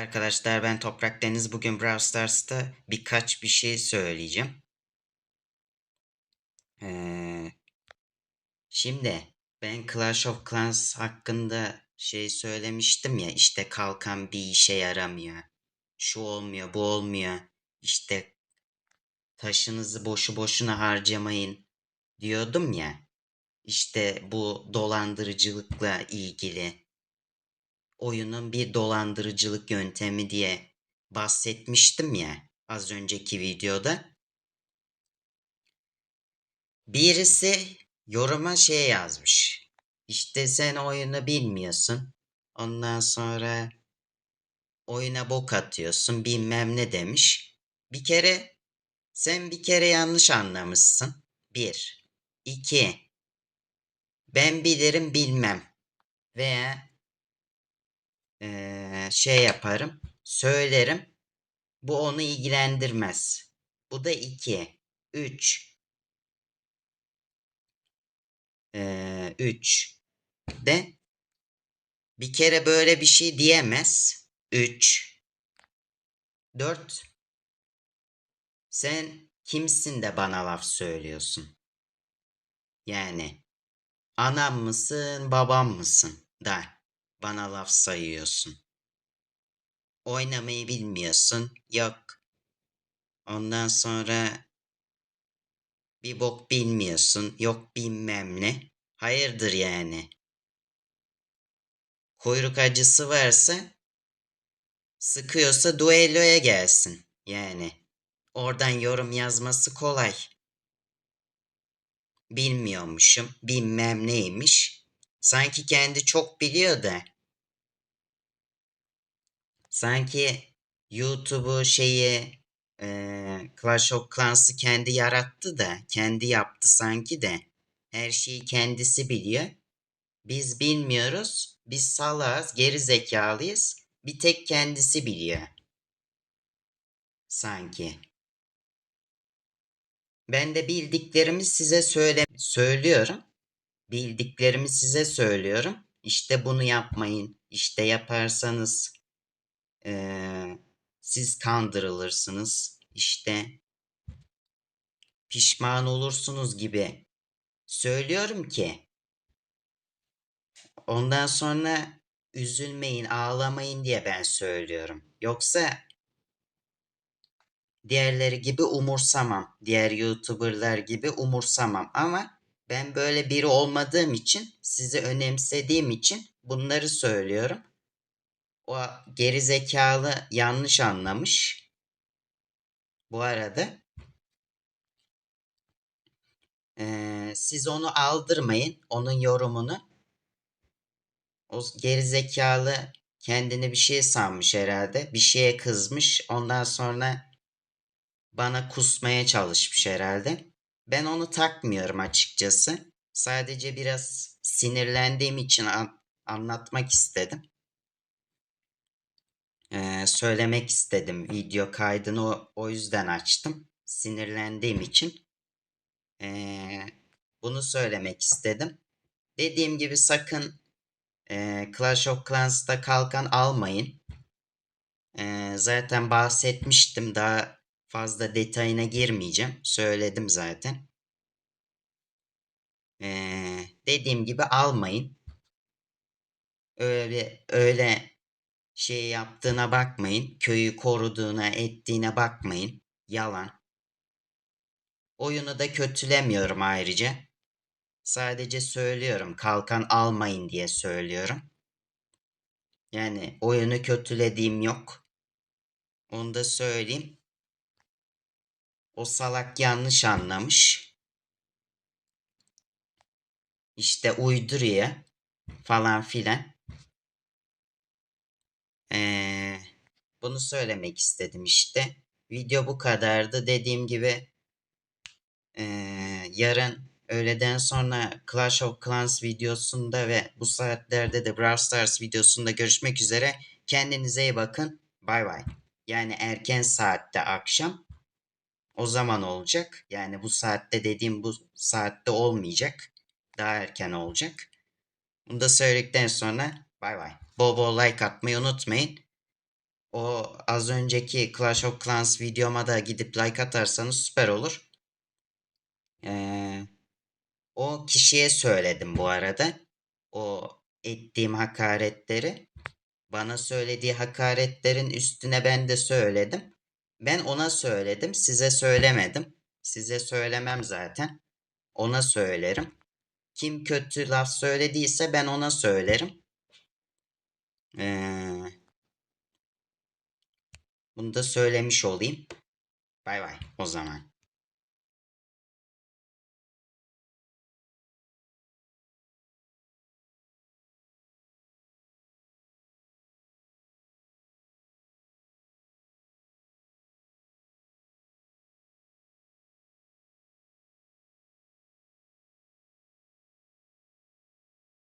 arkadaşlar ben Toprak Deniz. Bugün Brawl Stars'ta birkaç bir şey söyleyeceğim. Ee, şimdi ben Clash of Clans hakkında şey söylemiştim ya işte kalkan bir işe yaramıyor. Şu olmuyor bu olmuyor. İşte taşınızı boşu boşuna harcamayın diyordum ya. İşte bu dolandırıcılıkla ilgili oyunun bir dolandırıcılık yöntemi diye bahsetmiştim ya az önceki videoda. Birisi yoruma şey yazmış. İşte sen oyunu bilmiyorsun. Ondan sonra oyuna bok atıyorsun bilmem ne demiş. Bir kere sen bir kere yanlış anlamışsın. Bir. İki. Ben bilirim bilmem. Veya eee, şey yaparım, söylerim. Bu onu ilgilendirmez. Bu da iki. Üç. Eee, üç. De bir kere böyle bir şey diyemez. Üç. Dört. Sen kimsin de bana laf söylüyorsun? Yani anam mısın, babam mısın da bana laf sayıyorsun. Oynamayı bilmiyorsun. Yok. Ondan sonra bir bok bilmiyorsun. Yok bilmem ne. Hayırdır yani. Kuyruk acısı varsa sıkıyorsa duelloya gelsin. Yani oradan yorum yazması kolay. Bilmiyormuşum. Bilmem neymiş. Sanki kendi çok biliyor da. Sanki YouTube'u şeyi eee, Clash of Clans'ı kendi yarattı da kendi yaptı sanki de her şeyi kendisi biliyor. Biz bilmiyoruz. Biz salağız, geri zekalıyız. Bir tek kendisi biliyor. Sanki. Ben de bildiklerimi size söyle söylüyorum. Bildiklerimi size söylüyorum. İşte bunu yapmayın. İşte yaparsanız eee, siz kandırılırsınız. İşte pişman olursunuz gibi söylüyorum ki ondan sonra üzülmeyin, ağlamayın diye ben söylüyorum. Yoksa diğerleri gibi umursamam. Diğer YouTuber'lar gibi umursamam ama ben böyle biri olmadığım için, sizi önemsediğim için bunları söylüyorum. O geri zekalı yanlış anlamış. Bu arada eee, siz onu aldırmayın, onun yorumunu. O geri zekalı kendini bir şey sanmış herhalde. Bir şeye kızmış. Ondan sonra bana kusmaya çalışmış herhalde. Ben onu takmıyorum açıkçası. Sadece biraz sinirlendiğim için an- anlatmak istedim. Ee, söylemek istedim. Video kaydını o, o yüzden açtım. Sinirlendiğim için. Ee, bunu söylemek istedim. Dediğim gibi sakın e, Clash of Clans'ta kalkan almayın. Ee, zaten bahsetmiştim. Daha fazla detayına girmeyeceğim. Söyledim zaten. Ee, dediğim gibi almayın. Öyle öyle şey yaptığına bakmayın. Köyü koruduğuna, ettiğine bakmayın. Yalan. Oyunu da kötülemiyorum ayrıca. Sadece söylüyorum. Kalkan almayın diye söylüyorum. Yani oyunu kötülediğim yok. Onu da söyleyeyim. O salak yanlış anlamış. İşte uyduruyor falan filan. Ee, bunu söylemek istedim işte. Video bu kadardı. Dediğim gibi ee, yarın öğleden sonra Clash of Clans videosunda ve bu saatlerde de Brawl Stars videosunda görüşmek üzere. Kendinize iyi bakın. Bay bay. Yani erken saatte akşam. O zaman olacak. Yani bu saatte dediğim bu saatte olmayacak. Daha erken olacak. Bunu da söyledikten sonra bay bay. Bol bol like atmayı unutmayın. O az önceki Clash of Clans videoma da gidip like atarsanız süper olur. Ee, o kişiye söyledim bu arada. O ettiğim hakaretleri. Bana söylediği hakaretlerin üstüne ben de söyledim. Ben ona söyledim, size söylemedim. Size söylemem zaten. Ona söylerim. Kim kötü laf söylediyse ben ona söylerim. Ee, bunu da söylemiş olayım. Bay bay o zaman.